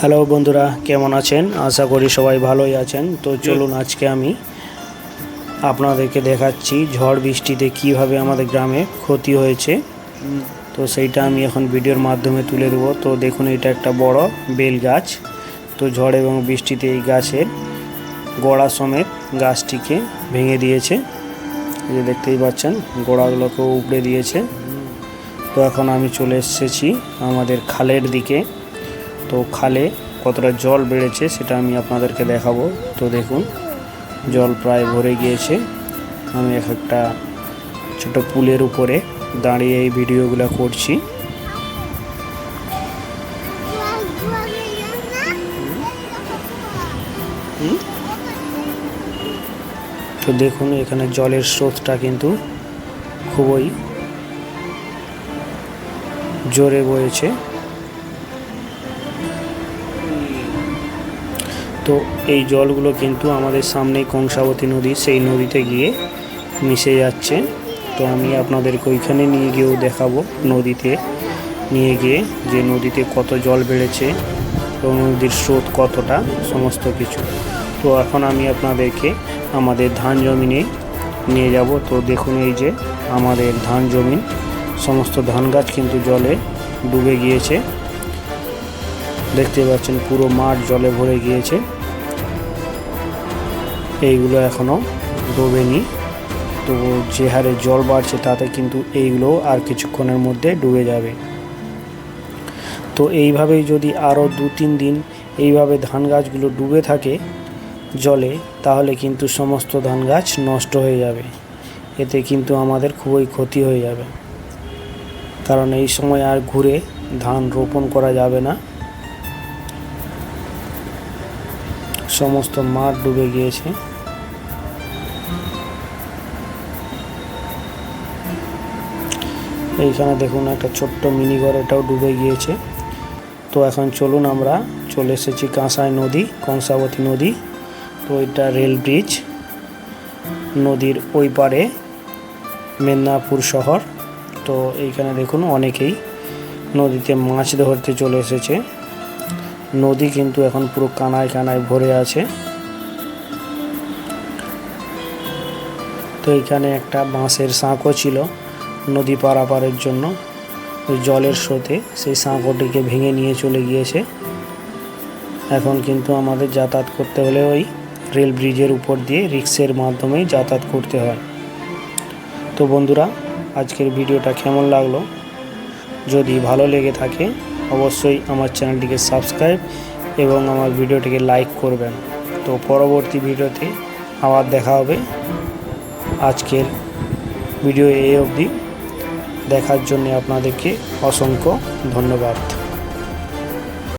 Hello বন্ধুরা কেমন আছেন? আশা করি সবাই ভালোই আছেন। তো চলুন আজকে আমি আপনাদেরকে দেখাচ্ছি ঝড় বৃষ্টিতে কীভাবে আমাদের গ্রামে ক্ষতি হয়েছে। তো সেইটা আমি এখন ভিডিওর মাধ্যমে তুলে দেবো। তো দেখুন এটা একটা বড় বেল গাছ। তো ঝড় এবং বৃষ্টিতে এই গাছের গোড়া সমেত গাছটিকে ভেঙে দিয়েছে। যে দেখতেই পাচ্ছেন গোড়াগুলোকেও উপড়ে দিয়েছে। তো এখন আমি চলে এসেছি আমাদের খালের দিকে। তো খালে কতটা জল বেড়েছে সেটা আমি আপনাদেরকে দেখাবো। তো দেখুন, জল প্রায় ভরে গিয়েছে। আমি এক একটা ছোট পুলের উপরে দাঁড়িয়ে এই ভিডিওগুলো করছি। তো দেখুন, এখানে জলের স্রোতটা কিন্তু খুবই জোরে বয়েছে। তো এই জলগুলো কিন্তু আমাদের সামনেই কংসাবতী নদী, সেই নদীতে গিয়ে মিশে যাচ্ছে। তো আমি আপনাদেরকে ওইখানে নিয়ে গিয়েও দেখাবো নদীতে। নিয়ে গিয়ে যে নদীতে কত জল বেড়েছে এবং নদীর স্রোত কতটা, সমস্ত কিছু। তো এখন আমি আপনাদেরকে আমাদের ধান জমিনে নিয়ে যাব। তো দেখুন এই যে আমাদের ধান জমিন সমস্ত ধান গাছ কিন্তু জলে ডুবে গিয়েছে। দেখতে পাচ্ছেন, পুরো মাঠ জলে ভরে গিয়েছে। এইগুলো এখনও ডোবেনি। তো যে হারে জল বাড়ছে তাতে কিন্তু এইগুলো আর কিছুক্ষণের মধ্যে ডুবে যাবে। তো এইভাবেই যদি আরও দু তিন দিন এইভাবে ধান গাছগুলো ডুবে থাকে জলে, তাহলে কিন্তু সমস্ত ধান গাছ নষ্ট হয়ে যাবে। এতে কিন্তু আমাদের খুবই ক্ষতি হয়ে যাবে। কারণ এই সময় আর ঘুরে ধান রোপণ করা যাবে না। সমস্ত মাঠ ডুবে গিয়েছে। এইখানে দেখুন একটা ছোট্ট মিনি ঘর এটাও ডুবে গিয়েছে। তো এখন চলুন আমরা চলে এসেছি কাঁসাই নদী, কংসাবতী নদী। তো এটা রেল ব্রিজ। নদীর ওই পারে মেদিনীপুর শহর। তো এইখানে দেখুন অনেকেই নদীতে মাছ ধরতে চলে এসেছে। নদী কিন্তু এখন পুরো কানায় কানায় ভরে আছে। তো এখানে একটা বাঁশের সাঁকো ছিল নদী পারাপারের জন্য। ওই জলের স্রোতে সেই সাঁকোটিকে ভেঙে নিয়ে চলে গিয়েছে। এখন কিন্তু আমাদের যাতায়াত করতে হলে ওই রেল ব্রিজের উপর দিয়ে রিক্সের মাধ্যমেই যাতায়াত করতে হয়। তো বন্ধুরা, আজকের ভিডিওটা কেমন লাগল? যদি ভালো লেগে থাকে অবশ্যই আমার চ্যানেলটিকে সাবস্ক্রাইব এবং আমার ভিডিওটিকে লাইক করবেন। তো পরবর্তী ভিডিওতে আবার দেখা হবে। আজকের ভিডিও এ অবধি। দেখার জন্য আপনাদেরকে অসংখ্য ধন্যবাদ।